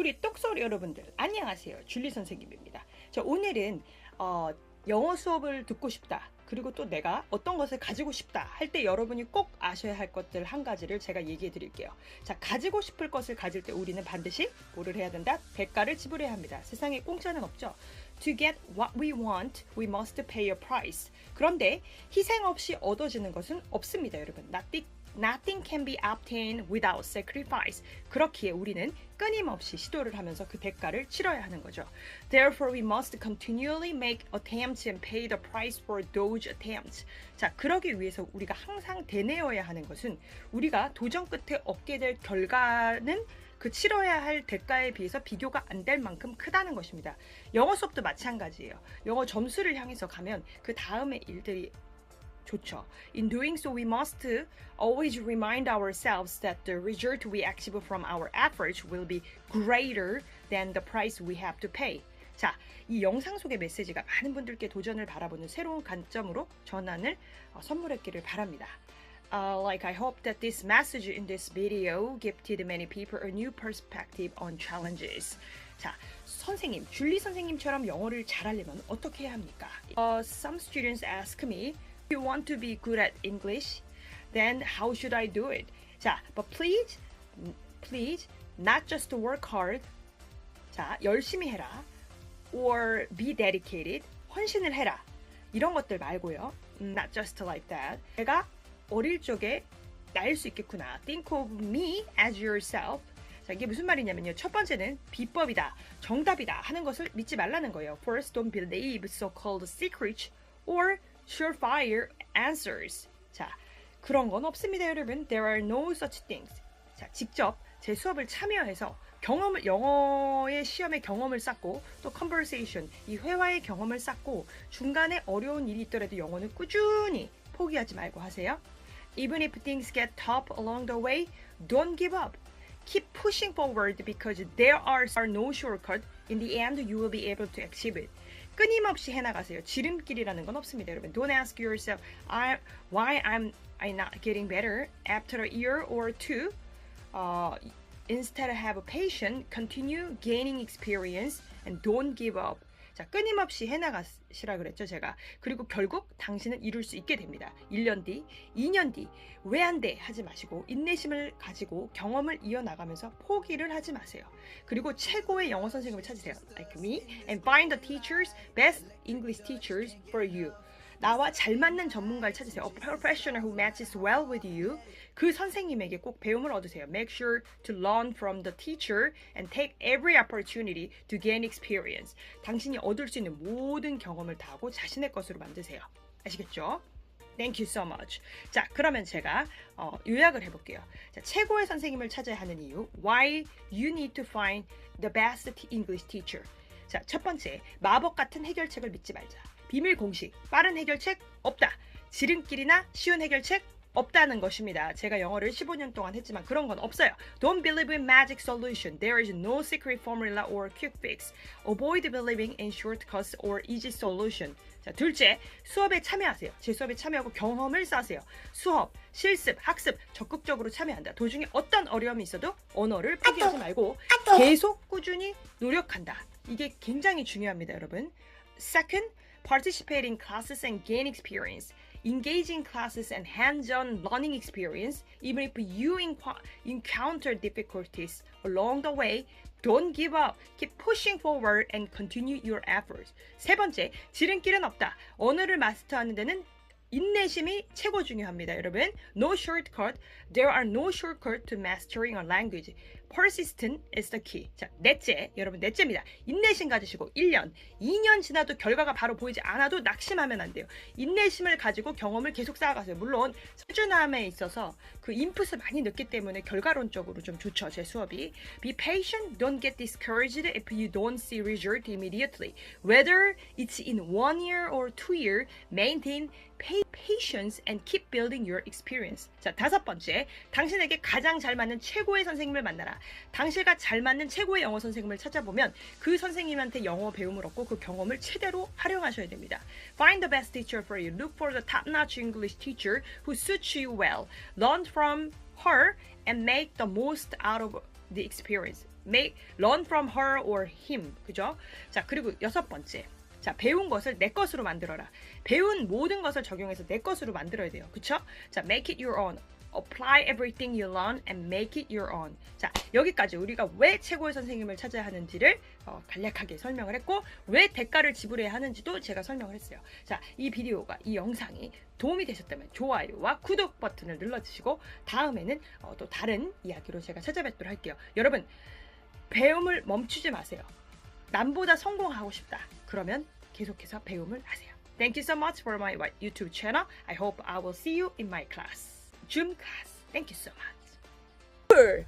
우리 똑소리 여러분들 안녕하세요. 줄리 선생님입니다. 자, 오늘은 어, 영어 수업을 듣고 싶다. 그리고 또 내가 어떤 것을 가지고 싶다 할 때 여러분이 꼭 아셔야 할 것들 한 가지를 제가 얘기해 드릴게요. 자, 가지고 싶을 것을 가질 때 우리는 반드시 뭐를 해야 된다? 대가를 지불해야 합니다. 세상에 공짜는 없죠. To get what we want, we must pay a price. 그런데 희생 없이 얻어지는 것은 없습니다, 여러분. Nothing, nothing can be obtained without sacrifice. 그렇기에 우리는 끊임없이 시도를 하면서 그 대가를 치러야 하는 거죠. Therefore, we must continually make attempts and pay the price for those attempts. 자, 그러기 위해서 우리가 항상 되뇌어야 하는 것은 우리가 도전 끝에 얻게 될 결과는 그 치러야 할 대가에 비해서 비교가 안 될 만큼 크다는 것입니다. 영어 수업도 마찬가지예요. 영어 점수를 향해서 가면 그 다음의 일들이 좋죠. In doing so, we must always remind ourselves that the result we achieve from our efforts will be greater than the price we have to pay. 자, 이 영상 속의 메시지가 많은 분들께 도전을 바라보는 새로운 관점으로 전환을 어, 선물했기를 바랍니다. Uh, like I hope that this message in this video gifted many people a new perspective on challenges. 자, 선생님, 줄리 선생님처럼 영어를 잘하려면 어떻게 해야 합니까? Uh, some students ask me, if you want to be good at English, then how should I do it? 자, but please, please, not just work hard. 자, 열심히 해라. or be dedicated, 헌신을 해라. 이런 것들 말고요. 음, Not just like that. 내가 어릴 적에 나일 수 있겠구나. Think of me as yourself. 자, 이게 무슨 말이냐면요. 첫 번째는 비법이다, 정답이다 하는 것을 믿지 말라는 거예요. First, don't believe so-called secrets or surefire answers. 자, 그런 건 없습니다, 여러분. There are no such things. 자, 직접 제 수업을 참여해서 경험을 영어의 시험의 경험을 쌓고 또 conversation 이 회화의 경험을 쌓고 중간에 어려운 일이 있더라도 영어는 꾸준히 포기하지 말고 하세요. Even if things get tough along the way, don't give up. Keep pushing forward because there are no shortcut. In the end, you will be able to achieve it. 끊임없이 해나가세요. 지름길이라는 건 없습니다, 여러분. Don't ask yourself I, why I'm I not getting better after a year or two. Uh, instead have patience, continue gaining experience, and don't give up. 자, 끊임없이 해나가시라 그랬죠, 제가. 그리고 결국 당신은 이룰 수 있게 됩니다. 1년 뒤, 2년 뒤, 왜 안 돼? 하지 마시고, 인내심을 가지고 경험을 이어나가면서 포기를 하지 마세요. 그리고 최고의 영어 선생님을 찾으세요. Like me. And find the teachers, best English teachers for you. 나와 잘 맞는 전문가를 찾으세요. A professional who matches well with you. 그 선생님에게 꼭 배움을 얻으세요. Make sure to learn from the teacher and take every opportunity to gain experience. 당신이 얻을 수 있는 모든 경험을 다 하고 자신의 것으로 만드세요. 아시겠죠? Thank you so much. 자, 그러면 제가 어, 요약을 해볼게요. 자, 최고의 선생님을 찾아야 하는 이유. Why you need to find the best English teacher. 자, 첫 번째, 마법 같은 해결책을 믿지 말자. 비밀 공식, 빠른 해결책 없다. 지름길이나 쉬운 해결책 없다는 것입니다. 제가 영어를 15년 동안 했지만 그런 건 없어요. Don't believe in magic solution. There is no secret formula or quick fix. Avoid believing in shortcuts or easy solution. 자, 둘째, 수업에 참여하세요. 제 수업에 참여하고 경험을 쌓으세요. 수업, 실습, 학습 적극적으로 참여한다. 도중에 어떤 어려움이 있어도 언어를 포기하지 말고 계속 꾸준히 노력한다. 이게 굉장히 중요합니다, 여러분. Second, participate in classes and gain experience. Engage in classes and hands-on learning experience. Even if you enqu- encounter difficulties along the way, don't give up. Keep pushing forward and continue your efforts. 세 번째, 지름길은 없다. 언어를 마스터하는 데는 인내심이 최고 중요합니다, 여러분. No shortcut. There are no shortcut to mastering a language. Persistent is the key. 자, 넷째, 여러분 넷째입니다. 인내심 가지시고 1년, 2년 지나도 결과가 바로 보이지 않아도 낙심하면 안 돼요. 인내심을 가지고 경험을 계속 쌓아가세요. 물론 꾸준함에 있어서 그 인풋을 많이 넣기 때문에 결과론적으로 좀 좋죠, 제 수업이. Be patient. Don't get discouraged if you don't see result immediately. Whether it's in one year or two year, maintain pay patience and keep building your experience. 자, 다섯 번째. 당신에게 가장 잘 맞는 최고의 선생님을 만나라. 당신과 잘 맞는 최고의 영어 선생님을 찾아보면 그 선생님한테 영어 배움을 얻고 그 경험을 최대로 활용하셔야 됩니다. Find the best teacher for you. Look for the top-notch English teacher who suits you well. Learn from her and make the most out of the experience. make learn from her or him. 그죠? 자, 그리고 여섯 번째. 자, 배운 것을 내 것으로 만들어라. 배운 모든 것을 적용해서 내 것으로 만들어야 돼요. 그쵸? 자, make it your own. Apply everything you learn and make it your own. 자, 여기까지 우리가 왜 최고의 선생님을 찾아야 하는지를 어, 간략하게 설명을 했고, 왜 대가를 지불해야 하는지도 제가 설명을 했어요. 자, 이 비디오가, 이 영상이 도움이 되셨다면 좋아요와 구독 버튼을 눌러주시고, 다음에는 어, 또 다른 이야기로 제가 찾아뵙도록 할게요. 여러분, 배움을 멈추지 마세요. 남보다 성공하고 싶다. 그러면 계속해서 배움을 하세요. Thank you so much for my YouTube channel. I hope I will see you in my class. Zoom class. Thank you so much.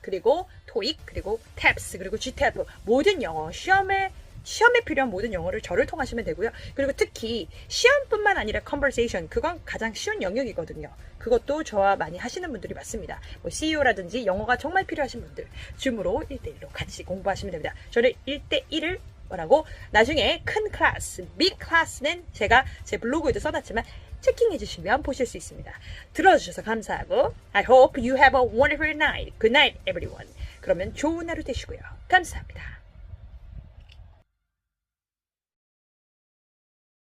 그리고 토익 그리고 탭스 그리고 GTF 모든 영어 시험에 시험에 필요한 모든 영어를 저를 통하시면 되고요. 그리고 특히 시험뿐만 아니라 conversation 그건 가장 쉬운 영역이거든요. 그것도 저와 많이 하시는 분들이 많습니다. 뭐 CEO라든지 영어가 정말 필요하신 분들 줌으로 1대1로 같이 공부하시면 됩니다. 저는 1대1을 뭐라고 나중에 큰 클래스, 빅 클래스는 제가 제 블로그에도 써놨지만 체킹해 주시면 보실 수 있습니다. 들어주셔서 감사하고 I hope you have a wonderful night. Good night everyone. 그러면 좋은 하루 되시고요. 감사합니다.